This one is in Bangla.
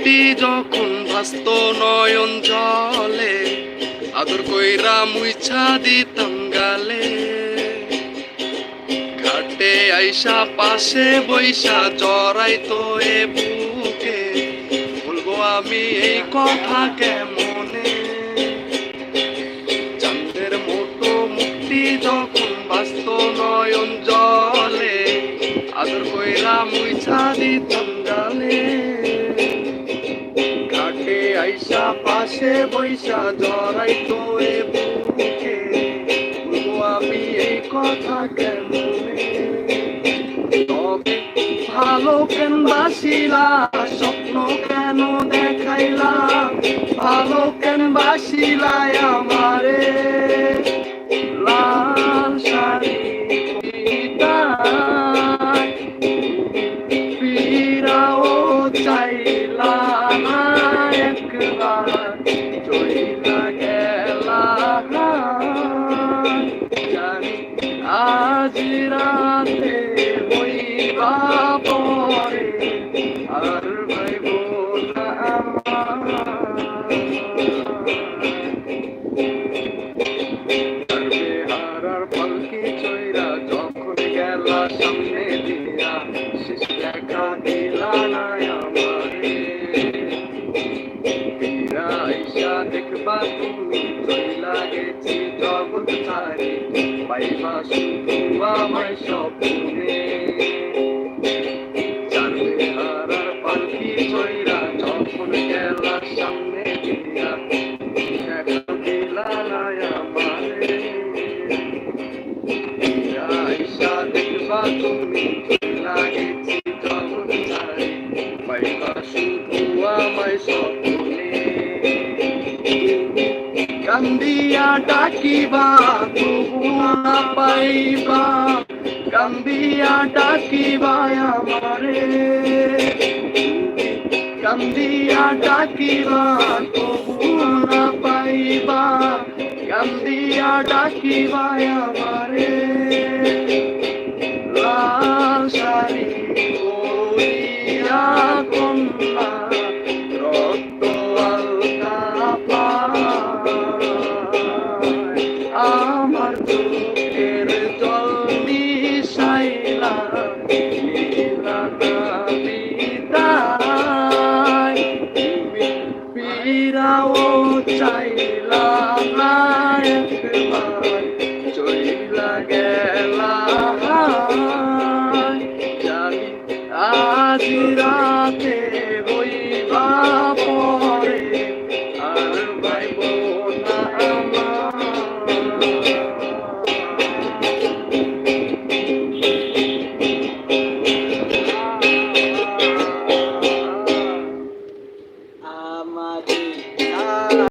মুক্তি যখন ভাস্ত নয়ন জলে, আদর কইরা মুইছা দিতাম গালে। ঘাটে আইসা পাশে বৈশা জড়াই তো এ বুকে, বলব আমি এই কথা কেমনে? চাঁদের মতো মুক্তি যখন বাস্ত নয়ন জলে, আদর কইরা মুইছা দিতাম আইসা পাশে বৈশা জড়াই তো এ বুকে। আমি এই কথা কেন তবে ভালো কেন বাসিলা, স্বপ্ন কেন দেখাইলা? ভালো কেন বাসিলাই একবার চইলা গেলা জানি হইবা পরে আর ভাইব আইসা দেখবা তুমি চইলা গেছি জগৎ ছাড়ি পাইবা শুধু আমায় স্বপ্নে জানবে হারার পালকি চইরা যখন গেলা সামনে দিয়া দেখা দিলা না আমারে আইসা দেখবা তুমি চইলা গেছি জগৎ ছাড়ি পাইবা শুধু আমায় স্বপ্নে কান্দিয়া ডাকিবা তবু না পাইবা কান্দিয়া ডাকিবা আমারে কান্দিয়া ডাকিবা তবু না পাইবা কান্দিয়া ডাকিবা আমারে একবার।